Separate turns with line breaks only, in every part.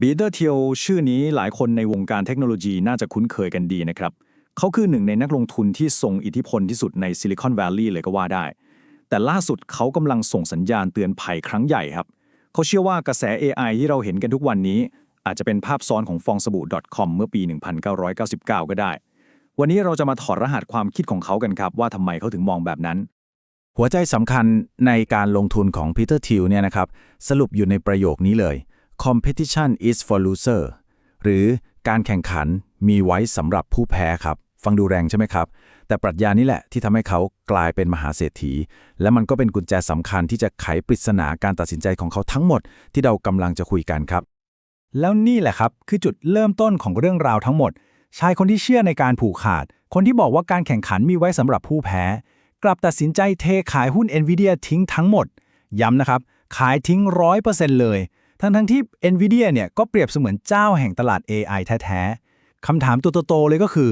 บีเตอร์เทียวชื่อนี้หลายคนในวงการเทคโนโลยีน่าจะคุ้นเคยกันดีนะครับ เขาคือหนึ่งในนักลงทุนที่ทรงอิทธิพลที่สุดในซิลิคอนแวลลีย์เลยก็ว่าได้ แต่ล่าสุดเขากำลังส่งสัญญาณเตือนภัยครั้งใหญ่ครับ เขาเชื่อว่ากระแส AI ที่เราเห็นกันทุกวันนี้ อาจจะเป็นภาพซ้อนของฟองสบู่ .com เมื่อปี 1999 ก็ได้ วันนี้เราจะมาถอดรหัสความคิดของเขากันครับ ว่าทำไมเขาถึงมองแบบนั้น
หัวใจสำคัญในการลงทุนของพีเตอร์ทิวเนี่ยนะครับสรุปอยู่ในประโยคนี้เลย competition is for loser หรือการแข่งขันมีไว้สำหรับผู้แพ้ครับ ฟังดูแรงใช่ไหมครับ แต่ปรัชญานี้แหละที่ทำให้เขากลายเป็นมหาเศรษฐี และมันก็เป็นกุญแจสำคัญที่จะไขปริศนาการตัดสินใจของเขาทั้งหมดที่เรากำลังจะคุยกันครับ
แล้วนี่แหละครับคือจุดเริ่มต้นของเรื่องราวทั้งหมด ชายคนที่เชื่อในการผูกขาด คนที่บอกว่าการแข่งขันมีไว้สำหรับผู้แพ้ กลับตัดสินใจเทขายหุ้น NVIDIA ทิ้งทั้งหมด ย้ำนะครับขายทิ้ง100%เลย ทั้งทั้งที่ NVIDIA เนี่ยก็เปรียบเสมือนเจ้าแห่งตลาด AI แท้ๆคำถามตัวโตๆเลยก็คือ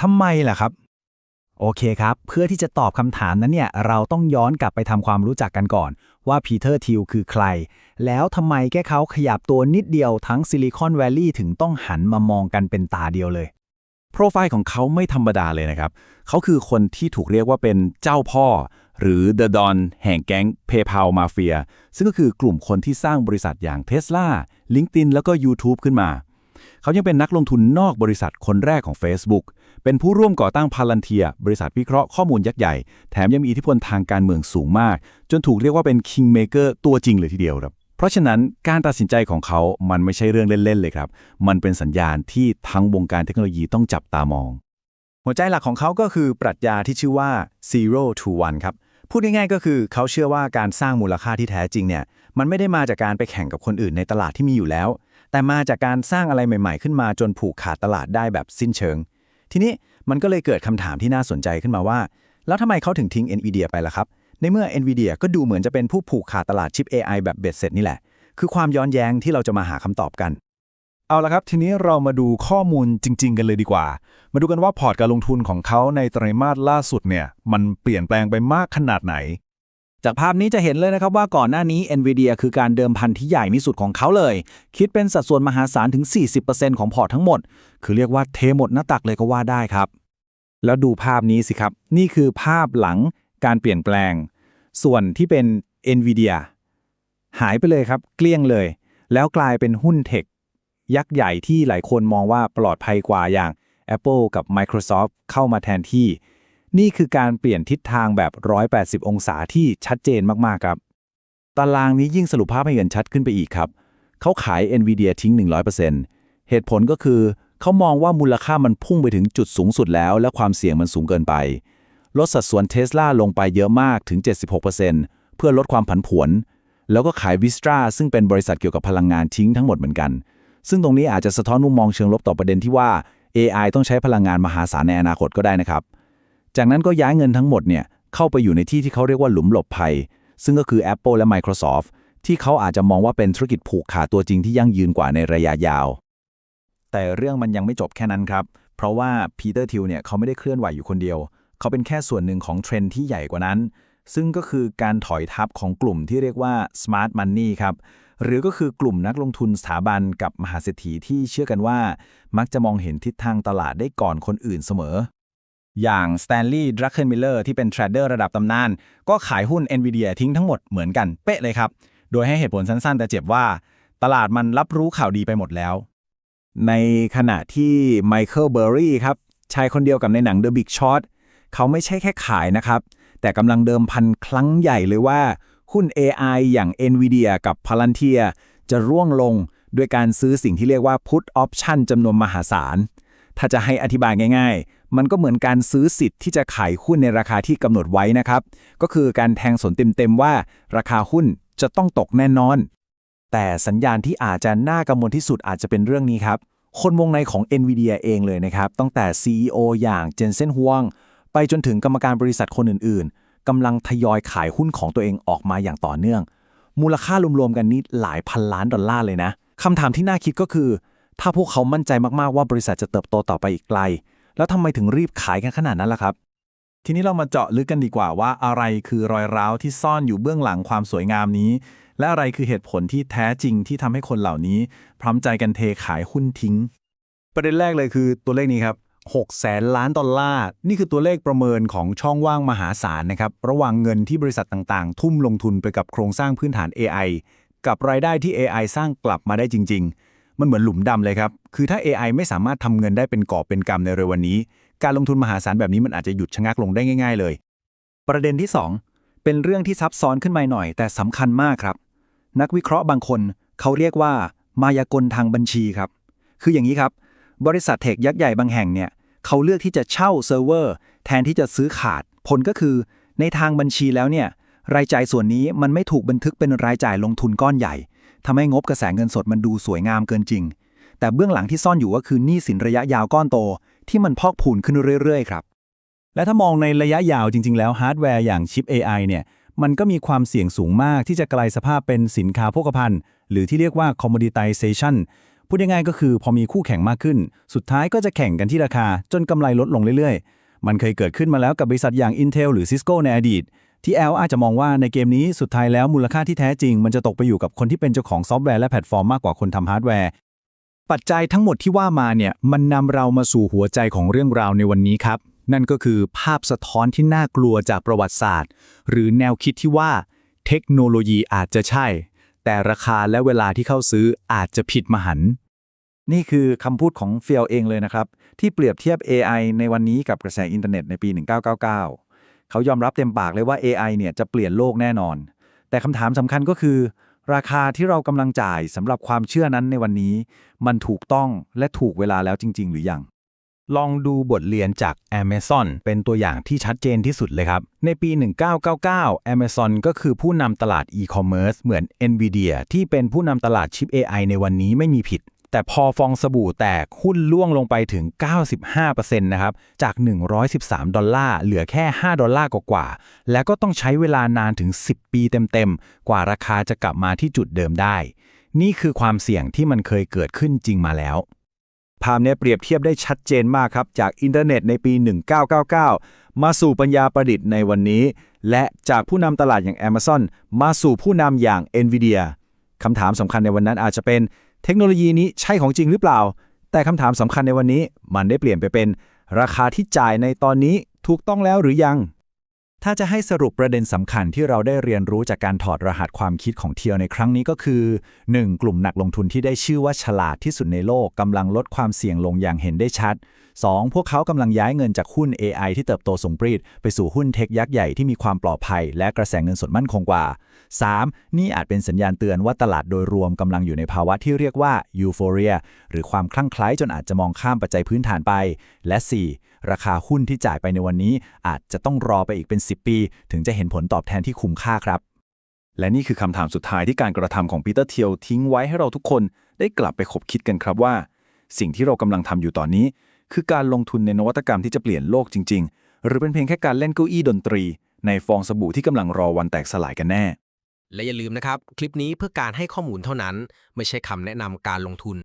ทำไมล่ะครับ โอเคครับ เพื่อที่จะตอบคำถามนั้นเนี่ย เราต้องย้อนกลับไปทำความรู้จักกันก่อน ว่าพีเตอร์ทิวคือใคร แล้วทำไมแค่เขาขยับตัวนิดเดียวทั้งซิลิคอนแวลลีย์ถึงต้องหันมามองกันเป็นตาเดียวเลย
โปรไฟล์ของเขาไม่ธรรมดาเลยนะครับ เขาคือคนที่ถูกเรียกว่าเป็นเจ้าพ่อ หรือ The Don แห่งแก๊ง PayPal Mafia ซึ่งก็คือกลุ่มคนที่สร้างบริษัทอย่าง Tesla LinkedIn แล้วก็ YouTube ขึ้นมา เขายังเป็นนักลงทุนนอกบริษัทคนแรกของ Facebook เป็นผู้ร่วมก่อตั้ง Palantir บริษัทวิเคราะห์ข้อมูลยักษ์ใหญ่ แถมยังมีอิทธิพลทางการเมืองสูงมาก จนถูกเรียกว่าเป็น Kingmaker ตัวจริงเลยทีเดียวครับ ราะฉะนั้นการตัดสินใจของเขา มันไม่ใช่เรื่องเล่น ๆ เลยครับ มันเป็นสัญญาณที่ทั้งวงการเทคโนโลยีต้องจับตามอง
หัวใจหลักของเขาก็คือปรัชญาที่ชื่อว่า zero to one ครับ พูดง่ายๆก็คือเขาเชื่อว่าการสร้างมูลค่าที่แท้จริงเนี่ย มันไม่ได้มาจากการไปแข่งกับคนอื่นในตลาดที่มีอยู่แล้ว แต่มาจากการสร้างอะไรใหม่ ๆ ขึ้นมาจนผูกขาดตลาดได้แบบสิ้นเชิง ทีนี้มันก็เลยเกิดคำถามที่น่าสนใจขึ้นมาว่า แล้วทำไมเขาถึงทิ้ง NVIDIA ไปล่ะครับ ในเมื่อ NVIDIA ก็ดูเหมือนจะเป็นผู้ผูกขาดตลาดชิป AI แบบเบ็ดเสร็จนี่แหละ คือความย้อนแย้งที่เราจะมาหาคำตอบกัน
เอาละครับ ทีนี้เรามาดูข้อมูลจริง ๆ กันเลยดีกว่า มาดูกันว่าพอร์ตการลงทุนของเขาในไตรมาสล่าสุดเนี่ย มันเปลี่ยนแปลงไปมากขนาดไหน
จากภาพนี้จะเห็นเลยนะครับว่าก่อนหน้านี้ NVIDIA คือการเดิมพันที่ใหญ่ที่สุดของเขาเลย คิดเป็นสัดส่วนมหาศาลถึง 40%ของพอร์ตทั้งหมด คือเรียกว่าเทหมดหน้าตักเลยก็ว่าได้ครับ แล้วดูภาพนี้สิครับ นี่คือภาพหลังการเปลี่ยนแปลง ส่วนที่เป็น NVIDIA หายไปเลยครับ เกลี้ยงเลย แล้วกลายเป็นหุ้นเทคยักษ์ใหญ่ที่หลายคนมองว่าปลอดภัยกว่าอย่าง Apple กับ Microsoft เข้ามาแทนที่ นี่คือการเปลี่ยนทิศทางแบบ 180 องศาที่ชัดเจนมาก ๆ ครับ ตารางนี้ยิ่งสรุปภาพให้เห็นชัดขึ้นไปอีกครับ เขาขาย NVIDIA ทิ้ง 100%เหตุผลก็คือ เขามองว่ามูลค่ามันพุ่งไปถึงจุดสูงสุดแล้ว และความเสี่ยงมันสูงเกินไป ลดสัดส่วน Tesla ลงไปเยอะมากถึง 76%เพื่อลดความผันผวน แล้วก็ขาย Vistra ซึ่งเป็นบริษัทเกี่ยวกับพลังงานทิ้งทั้งหมดเหมือนกัน ซึ่งตรงนี้อาจจะสะท้อนมุมมองเชิงลบต่อประเด็นที่ว่า AI ต้องใช้พลังงานมหาศาลในอนาคตก็ได้นะครับ จากนั้นก็ย้ายเงินทั้งหมดเนี่ยเข้าไปอยู่ในที่ที่เขาเรียกว่าหลุมหลบภัย ซึ่งก็คือ Apple และ Microsoft ที่เขาอาจจะมองว่าเป็นธุรกิจผูกขาดตัวจริงที่ยั่งยืนกว่าในระยะยาว แต่เรื่องมันยังไม่จบแค่นั้นครับ เพราะว่าพีเตอร์ทิวเนี่ยเขาไม่ได้เคลื่อนไหวอยู่คนเดียว เขาเป็นแค่ส่วนหนึ่งของเทรนที่ใหญ่กว่านั้น ซึ่งก็คือการถอยทับของกลุ่มที่เรียกว่า smart money ครับหรือก็คือกลุ่มนักลงทุนสถาบันกับมหาเศรษฐีที่เชื่อกันว่า มักจะมองเห็นทิศทางตลาดได้ก่อนคนอื่นเสมอ อย่าง Stanley Druckenmiller ที่เป็นเทรดเดอร์ระดับตำนาน ก็ขายหุ้น NVIDIA ทิ้งทั้งหมดเหมือนกันเป๊ะเลยครับ โดยให้เหตุผลสั้นๆ แต่เจ็บว่า ตลาดมันรับรู้ข่าวดีไปหมดแล้ว ในขณะที่ไมเคิลเบอร์รี่ครับชายคนเดียวกับในหนัง The Big Short เขาไม่ใช่แค่ขายนะครับ แต่กำลังเดิมพันครั้งใหญ่เลยว่า หุ้น AI อย่าง NVIDIA กับ Palantir จะร่วงลงด้วยการซื้อสิ่งที่เรียกว่า Put Option จำนวนมหาศาล ถ้าจะให้อธิบายง่ายๆ มันก็เหมือนการซื้อสิทธิ์ที่จะขายหุ้นในราคาที่กำหนดไว้นะครับ ก็คือการแทงสนเต็มๆว่า ราคาหุ้นจะต้องตกแน่นอน แต่สัญญาณที่อาจจะน่ากังวลที่สุดอาจจะเป็นเรื่องนี้ครับ คนวงในของ NVIDIA เองเลยนะครับ ตั้งแต่ CEO อย่างเจนเซนฮวง ไปจนถึงกรรมการบริษัทคนอื่นๆกำลังทยอยขายหุ้นของตัวเองออกมาอย่างต่อเนื่อง มูลค่ารวมๆกันนี่หลายพันล้านดอลลาร์เลยนะคำถามที่น่าคิดก็คือ ถ้าพวกเขามั่นใจมากๆว่าบริษัทจะเติบโตต่อไปอีกไกล แล้วทำไมถึงรีบขายกันขนาดนั้นล่ะครับ
ทีนี้เรามาเจาะลึกกันดีกว่าว่าอะไรคือรอยร้าวที่ซ่อนอยู่เบื้องหลังความสวยงามนี้
และอะไรคือเหตุผลที่แท้จริงที่ทำให้คนเหล่านี้ พร้อมใจกันเทขายหุ้นทิ้ง
ประเด็นแรกเลยคือตัวเลขนี้ครับ 6แสนล้านดอลลาร์ นี่คือตัวเลขประเมินของช่องว่างมหาศาลนะครับ ระหว่างเงินที่บริษัทต่างๆ ทุ่มลงทุนไปกับโครงสร้างพื้นฐาน AI กับรายได้ที่ AI สร้างกลับมาได้จริง ๆ มันเหมือนหลุมดำเลยครับ คือถ้า AI ไม่สามารถทำเงินได้เป็นกอบเป็นกำในเร็ววันนี้ การลงทุนมหาศาลแบบนี้มันอาจจะหยุดชะงักลงได้ง่าย ๆ เลย ประเด็นที่ 2 เป็นเรื่องที่ซับซ้อนขึ้นมาหน่อย แต่สำคัญมากครับ นักวิเคราะห์บางคนเขาเรียกว่ามายากลทางบัญชีครับ คืออย่างนี้ครับ บริษัทเทคยักษ์ใหญ่บางแห่งเนี่ยเขาเลือกที่จะเช่าเซิร์ฟเวอร์แทนที่จะซื้อขาด ผลก็คือ ในทางบัญชีแล้วเนี่ยรายจ่ายส่วนนี้มันไม่ถูกบันทึกเป็นรายจ่ายลงทุนก้อนใหญ่ทำให้งบกระแสเงินสดมันดูสวยงามเกินจริง แต่เบื้องหลังที่ซ่อนอยู่ก็คือหนี้สินระยะยาวก้อนโต ที่มันพอกพูนขึ้นเรื่อยๆครับ
และถ้ามองในระยะยาวจริง ๆ แล้วฮาร์ดแวร์อย่างชิป AI เนี่ยมันก็มีความเสี่ยงสูงมากที่จะกลายสภาพเป็นสินค้าโภคภัณฑ์ หรือที่เรียกว่า commoditization พูดง่ายๆก็คือพอมีคู่แข่งมากขึ้น สุดท้ายก็จะแข่งกันที่ราคา จนกำไรลดลงเรื่อยๆ มันเคยเกิดขึ้นมาแล้วกับบริษัทอย่าง Intel หรือ Cisco ในอดีต ที่แอลอาจจะมองว่าในเกมนี้สุดท้ายแล้วมูลค่าที่แท้จริง มันจะตกไปอยู่กับคนที่เป็นเจ้าของซอฟต์แวร์และแพลตฟอร์มมากกว่าคนทำฮาร์ดแวร์
ปัจจัยทั้งหมดที่ว่ามาเนี่ยมันนำเรามาสู่หัวใจของเรื่องราวในวันนี้ครับ นั่นก็คือภาพสะท้อนที่น่ากลัวจากประวัติศาสตร์ หรือแนวคิดที่ว่า เทคโนโลยีอาจจะใช่ แต่ราคาและเวลาที่เข้าซื้ออาจจะผิดมหันต์
นี่คือคำพูดของเฟียลเองเลยนะครับ ที่เปรียบเทียบ AI ในวันนี้กับกระแสอินเทอร์เน็ตในปี 1999 เขายอมรับเต็มปากเลยว่า AI เนี่ยจะเปลี่ยนโลกแน่นอน แต่คำถามสำคัญก็คือ ราคาที่เรากำลังจ่ายสำหรับความเชื่อนั้นในวันนี้ มันถูกต้องและถูกเวลาแล้วจริง ๆ หรือยัง
ลองดูบทเรียนจาก Amazon เป็นตัวอย่างที่ชัดเจนที่สุดเลยครับ ในปี 1999 Amazon ก็คือผู้นำตลาด e-commerce เหมือน Nvidia ที่เป็นผู้นำตลาดชิป AI ในวันนี้ไม่มีผิด แต่พอฟองสบู่แตกหุ้นล่วงลงไปถึง 95%นะครับจาก 113 ดอลลาร์เหลือแค่ 5 ดอลลาร์กว่าๆแล้วก็ต้องใช้เวลานานถึง 10 ปีเต็มๆ กว่าราคาจะกลับมาที่จุดเดิมได้ นี่คือความเสี่ยงที่มันเคยเกิดขึ้นจริงมาแล้ว
ภาพนี้เปรียบเทียบได้ชัดเจนมากครับ จากอินเทอร์เน็ตในปี 1999 มาสู่ปัญญาประดิษฐ์ในวันนี้ และจากผู้นำตลาดอย่าง Amazon มาสู่ผู้นำอย่าง Nvidia คำถามสำคัญในวันนั้นอาจจะเป็น เทคโนโลยีนี้ใช่ของจริงหรือเปล่า แต่คำถามสำคัญในวันนี้ มันได้เปลี่ยนไปเป็น ราคาที่จ่ายในตอนนี้ถูกต้องแล้วหรือยัง ถ้าจะให้สรุปประเด็นสำคัญที่เราได้เรียนรู้จากการถอดรหัสความคิดของเทียวในครั้งนี้ก็คือ 1. กลุ่มนักลงทุนที่ได้ชื่อว่าฉลาดที่สุดในโลกกำลังลดความเสี่ยงลงอย่างเห็นได้ชัด 2. พวกเขากำลังย้ายเงินจากหุ้น AI ที่เติบโตสูงปรีด ไปสู่หุ้นเทคยักษ์ใหญ่ที่มีความปลอดภัย และกระแสเงินสดมั่นคงกว่า 3. นี่อาจเป็นสัญญาณเตือนว่าตลาดโดยรวมกำลังอยู่ในภาวะที่เรียกว่ายูโฟเรียหรือความคลั่งไคล้จนอาจจะมองข้ามปัจจัยพื้นฐานไป และ 4. ราคาหุ้นที่จ่ายไปในวันนี้ อาจจะต้องรอไปอีกเป็น 10 ปี ถึงจะเห็นผลตอบแทนที่คุ้มค่าครับ
และนี่คือคำถามสุดท้ายที่การกระทำของปีเตอร์เทียวทิ้งไว้ให้เราทุกคนได้กลับไปคบคิดกันครับว่า สิ่งที่เรากำลังทำอยู่ตอนนี้ คือการลงทุนในนวัตกรรมที่จะเปลี่ยนโลกจริง ๆ หรือเป็นเพียงแค่การเล่นเก้าอี้ดนตรี ในฟองสบู่ที่กำลังรอวันแตกสลายกันแน่
และอย่าลืมนะครับ คลิปนี้เพื่อการให้ข้อมูลเท่านั้น ไม่ใช่คำแนะนำการลงทุน